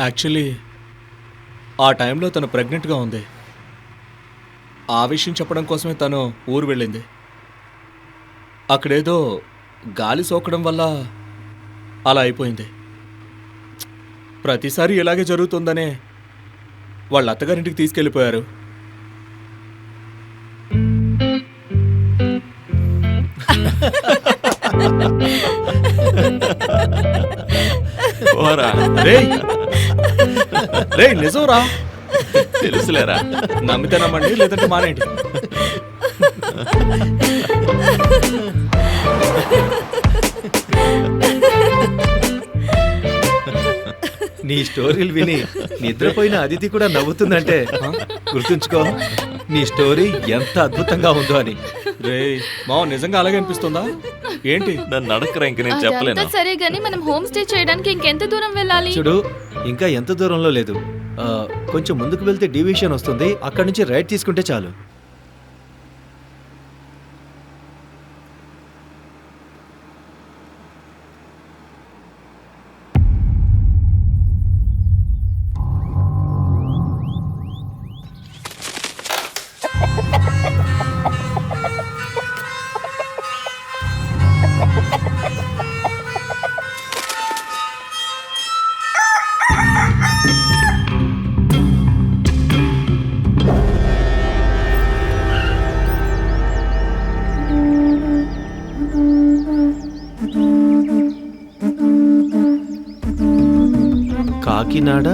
Actually ఆ టైంలో తను ప్రెగ్నెంట్గా ఉంది. ఆ విషయం చెప్పడం కోసమే తను ఊరు వెళ్ళింది. అక్కడేదో గాలి సోకడం వల్ల అలా అయిపోయింది. ప్రతిసారి ఇలాగే జరుగుతుందనే వాళ్ళ అత్తగారింటికి తీసుకెళ్ళిపోయారు. ఓరా రేయ్ నిజంరా? తెలుసులేరా? నమ్మితే నమ్మండి లేదంటే మానేయండి. నీ స్టోరీలు విని నిద్రపోయిన అదితి కూడా నవ్వుతుందంటే గుర్తుంచుకో. నీ స్టోరీ ఎంత అద్భుతంగా ఉందో అని. రేయ్ మావ నిజంగా అలాగే అనిపిస్తుందా? ఏంటి? నన్ను అడగరా ఇంక నేను చెప్పలేను. అదంతా సరే గానీ మనం హోమ్ స్టే చేయడానికి ఇంకెంత దూరం వెళ్ళాలి? చూడు ఇంకా ఎంత దూరంలో లేదు. ఆ, కొంచెం ముందుకు వెళ్తే డివిషన్ వస్తుంది అక్కడి నుంచి రైట్ తీసుకుంటే చాలు. కాకినాడ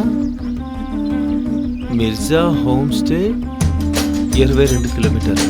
మిర్జా హోమ్ స్టే ఇరవై రెండు కిలోమీటర్లు.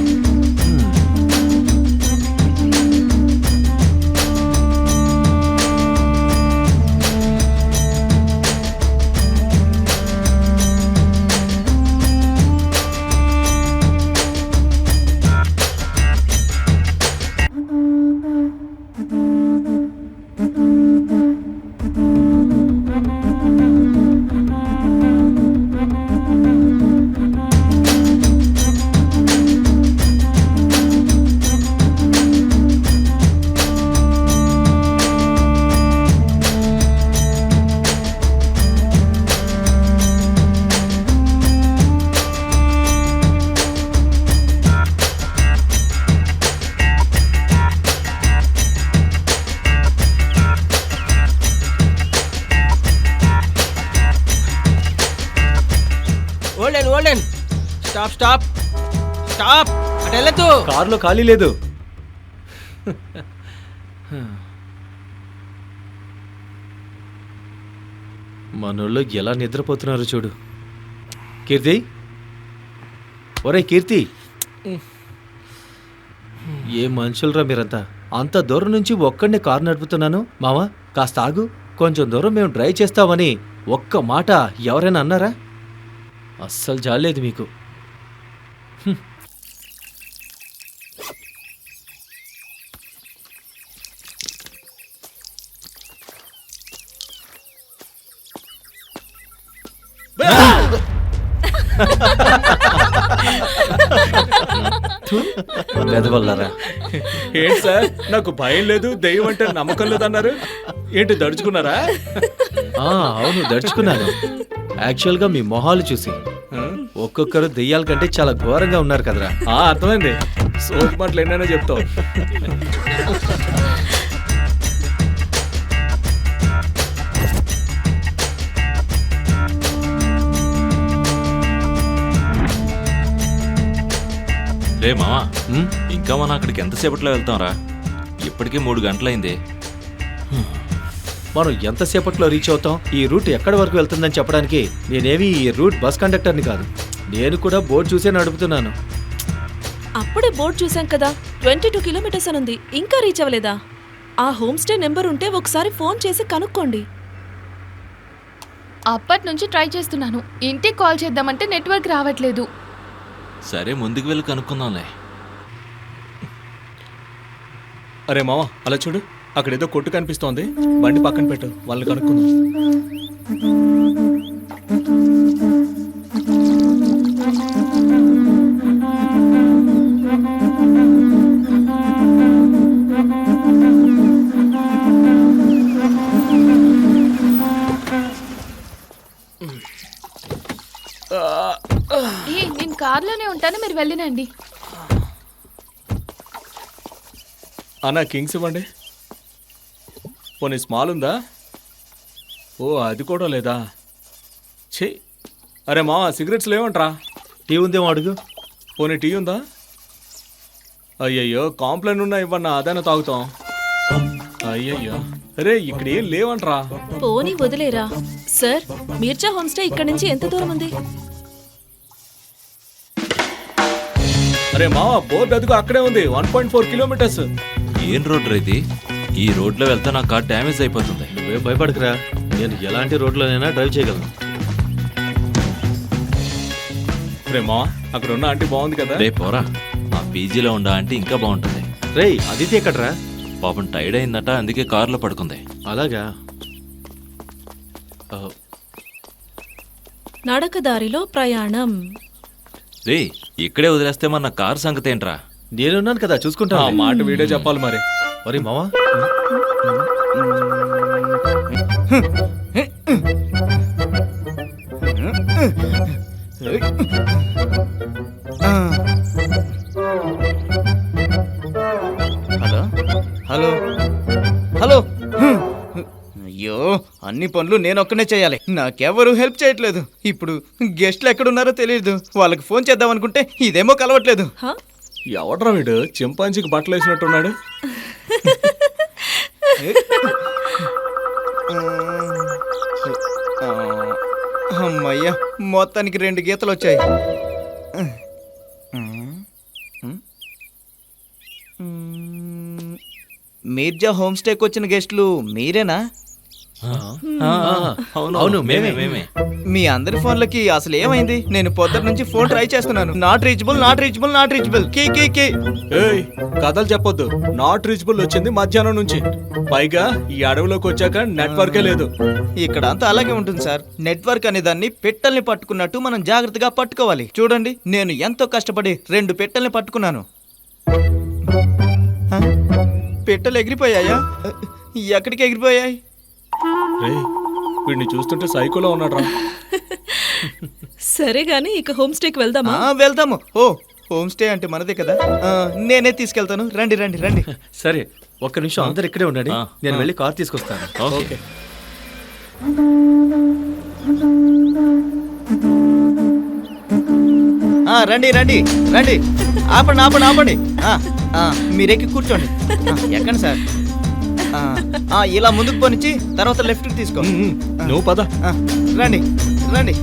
ఓల్డెన్ ఓల్డెన్ స్టాప్ స్టాప్ స్టాప్ అటు వెళ్ళదు కారులో ఖాళీ లేదు. మనోళ్ళు ఎలా నిద్రపోతున్నారు చూడు. కీర్తి? ఒరే కీర్తి. ఏ మనుషులరా మీరంతా? అంత దూరం నుంచి ఒక్కడిని కారు నడుపుతున్నాను. మావా కాస్త ఆగు. కొంచెం దూరం మేము డ్రైవ్ చేస్తామని ఒక్క మాట ఎవరైనా అన్నారా? అస్సలు జాలేదు మీకు. వెదవల్లారా ఏంటి సార్? నాకు భయం లేదు దెయ్యం అంటే నమ్మకం లేదన్నారు. ఏంటి దడుచుకున్నారా? ఆ, అవును దడుచుకున్నాను. యాక్చువల్గా మీ మొహాలు చూసి? ఒక్కొక్కరు దెయ్యాల కంటే చాలా ఘోరంగా ఉన్నారు కదరా. ఆ, అర్థమైంది. సోపు మాటలు ఎన్నైనా చెప్తావు. రే మావా ఉమ్, ఇంకా మనం అక్కడికి ఎంతసేపట్లో వెళ్తాం రా ఇప్పటికే మూడు గంటలైంది. మనం ఎంతసేపట్లో రీచ్ అవుతాం? ఈ రూట్ ఎక్కడి వరకు వెళ్తుందని చెప్పడానికి నేనేమి ఈ రూట్ బస్ కండక్టర్ని కాదు. నేను కూడా బోర్డు చూసే నడుపుతున్నాను. అప్పుడే బోర్డు చూసాం కదా. ట్వంటీ టూ కిలోమీటర్స్ అని ఉంది. ఇంకా రీచ్ అవ్వలేదా? ఆ హోమ్ స్టే నెంబర్ ఉంటే ఒకసారి ఫోన్ చేసి కనుక్కోండి. అప్పటి నుంచి ట్రై చేస్తున్నాను. ఇంటికి కాల్ చేద్దామంటే నెట్వర్క్ రావట్లేదు. సరే ముందుకు వెళ్ళి కనుక్కుందాంలే. అరే మామ అలా చూడు. అక్కడ ఏదో కొట్టు కనిపిస్తోంది. బండి పక్కన పెట్టు. వాళ్ళని కనుక్కుందాం. నేను కార్లోనే ఉంటాను మీరు వెళ్ళినండి. అన్న కింగ్స్ ఇవ్వండి. పోనీ స్మాల్ ఉందా? ఓ అది కూడా లేదా? ఛీ! అరే మా సిగరెట్స్ లేవంట్రా. టీ ఉందేమో అడుగు. పోనీ టీ ఉందా? అయ్యయ్యో కాంప్లైంట్ ఉన్నా ఇవ్వన్నా అదైనా తాగుతాం. అయ్యయ్యో. అరే ఇక్కడ ఏం లేవంట్రా. పోనీ వదిలేరా. సార్ మీర్జా హోమ్ స్టే ఇక్కడ నుంచి ఎంత దూరం ఉంది? అరే మా బోర్డు అదిగో అక్కడే ఉంది వన్ పాయింట్ ఫోర్ కిలోమీటర్స్ ఏం రోడ్ ఇది? ఈ రోడ్లో వెళ్తే నా కార్ డ్యామేజ్ అయిపోతుంది. నువ్వే భయపడకురా. నేను ఎలాంటి రోడ్లోనైనా డ్రైవ్ చేయగలను. రే మా అక్కడ ఉన్న ఆంటీ బాగుంది కదా? రే పోరా. ఆ పీజీలో ఉండా అంటే ఇంకా బాగుంటుంది. రేయ్ అదితి ఎక్కడ్రా? పాపం టైర్డ్ అయిందట అందుకే కారులో పడుకుంది. అలాగా? ఆ, నడక దారిలో ప్రయాణం. రే ఇక్కడే వదిలేస్తే మన కార్ సంగతి ఏంట్రా? నేనున్నాను కదా చూసుకుంటా ఆ మాట వీడియో చెప్పాలి మరి. మరి మావా. హలో. హలో. హలో. అయ్యో అన్ని పనులు నేను ఒక్కనే చేయాలి. నాకెవరు హెల్ప్ చేయట్లేదు. ఇప్పుడు గెస్ట్లు ఎక్కడున్నారో తెలియదు వాళ్ళకి ఫోన్ చేద్దాం అనుకుంటే ఇదేమో కలవట్లేదు. హా? ఎవడ్రా వీడు? చింపాంజీకి బట్టలు వేసినట్టున్నాడు అమ్మయ్యా మొత్తానికి రెండు గీతలు వచ్చాయి. మీర్జా హోమ్ స్టేకి వచ్చిన గెస్ట్లు మీరేనా? అవును. మేమే మేమే. మేమే. మీ అందరి ఫోన్లకి అసలు ఏమైంది? నేను పొద్దుట నుంచి ఫోన్ ట్రై చేస్తున్నాను. Not reachable not reachable not reachable key కీ కీ. ఏయ్ కథలు చెప్పొద్దు. నాట్ రీచబుల్ వచ్చింది మధ్యాహ్నం నుంచి. పైగా ఈ అడవిలోకి వచ్చాక నెట్వర్కే లేదు. ఇక్కడ అంతా అలాగే ఉంటుంది సార్. నెట్వర్క్ అనే దాన్ని పెట్టల్ని పట్టుకున్నట్టు మనం జాగ్రత్తగా పట్టుకోవాలి. చూడండి నేను ఎంతో కష్టపడి రెండు పెట్టల్ని పట్టుకున్నాను? పెట్టెలు ఎగిరిపోయాయా? ఎక్కడికి ఎగిరిపోయాయి? రే వీడిని చూస్తుంటే సైకోలో ఉన్నాడు సరే గాని ఇక హోమ్ స్టేకి వెళ్దామా? ఆ, వెళ్దాము. ఓ హోమ్ స్టే అంటే మనదే కదా. ఆ, నేనే తీసుకెళ్తాను. రండి రండి రండి. సరే ఒక్క నిమిషం అందరు ఇక్కడే ఉండండి. ఆ, నేను వెళ్ళి కార్ తీసుకొస్తాను. ఓకే. ఆ, రండి రండి రండి. ఆపండి ఆపండి ఆపండి. ఆ, ఆ, మీరెక్కి కూర్చోండి. ఆ, ఎక్కండి సార్. ఆ, ఇలా ముందుకు పోనిచ్చి తర్వాత లెఫ్ట్కి తీసుకో. నువ్వు పద. ఆ, రండి రండి.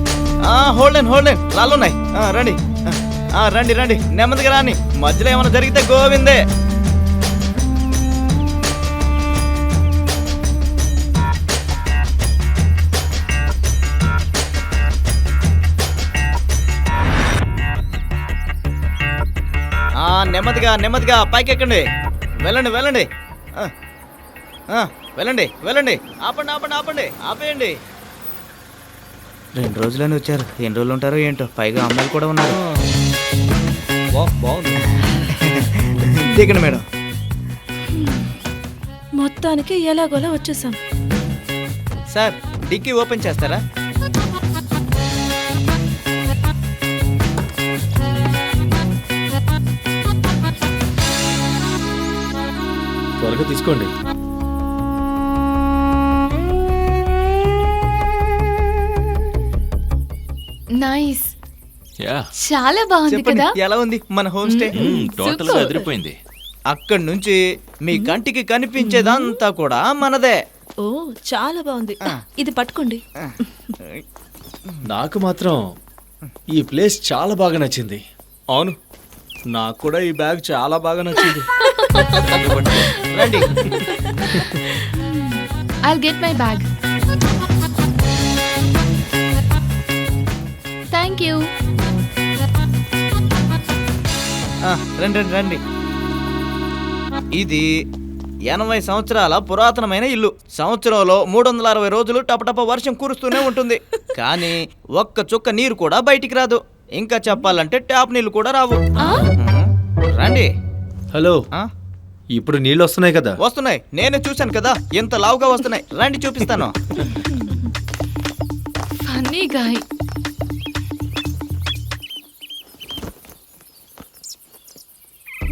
హోల్డెన్ హోల్డెన్ రాళ్ళున్నాయి. ఆ, రండి. ఆ, ఆ, రండి రండి. నెమ్మదిగా రాని. మధ్యలో ఏమైనా జరిగితే గోవిందే. ఆ, నెమ్మదిగా నెమ్మదిగా పైకెక్కండి. వెళ్ళండి వెళ్ళండి. ఆ, వెళ్ళండి వెళ్ళండి. ఆపండి ఆపండి ఆపండి. ఆపేయండి. రెండు రోజులని వచ్చారు. ఎన్ని రోజులు ఉంటారో ఏంటో. పైగా అమ్మాయిలు కూడా ఉన్నారు. బాగుంది. దిగండి మేడం. మొత్తానికి ఎలాగోలా వచ్చేసాం. సార్ డిక్కీ ఓపెన్ చేస్తారా? త్వరగా తీసుకోండి. నైస్ యా చాలా బాగుంది చెప్పండి కదా? ఎలా ఉంది మన హోమ్ స్టే టోటల్ Super. అదిరిపోయింది. అక్కడి నుంచి మీ కంటికి కనిపించేదంతా కూడా మనదే. ఓ చాలా బాగుంది. ఇది పట్టుకోండి. నాకు మాత్రం ఈ ప్లేస్ చాలా బాగా నచ్చింది. అవును. నాకు కూడా ఈ బ్యాగ్ చాలా బాగా నచ్చింది. రండి. ఐ గెట్ మై బ్యాగ్ రండి రండి రండి. ఇది ఎనభై సంవత్సరాల పురాతనమైన ఇల్లు. సంవత్సరంలో మూడు వందల అరవై రోజులు టపటప వర్షం కురుస్తూనే ఉంటుంది. కానీ ఒక్క చుక్క నీరు కూడా బయటికి రాదు. ఇంకా చెప్పాలంటే ట్యాప్ నీళ్ళు కూడా రావు. రండి. హలో. ఆ, ఇప్పుడు నీళ్ళు వస్తున్నాయి కదా? వస్తున్నాయి. నేను చూశాను కదా. ఎంత లావుగా వస్తున్నాయి. రండి చూపిస్తాను.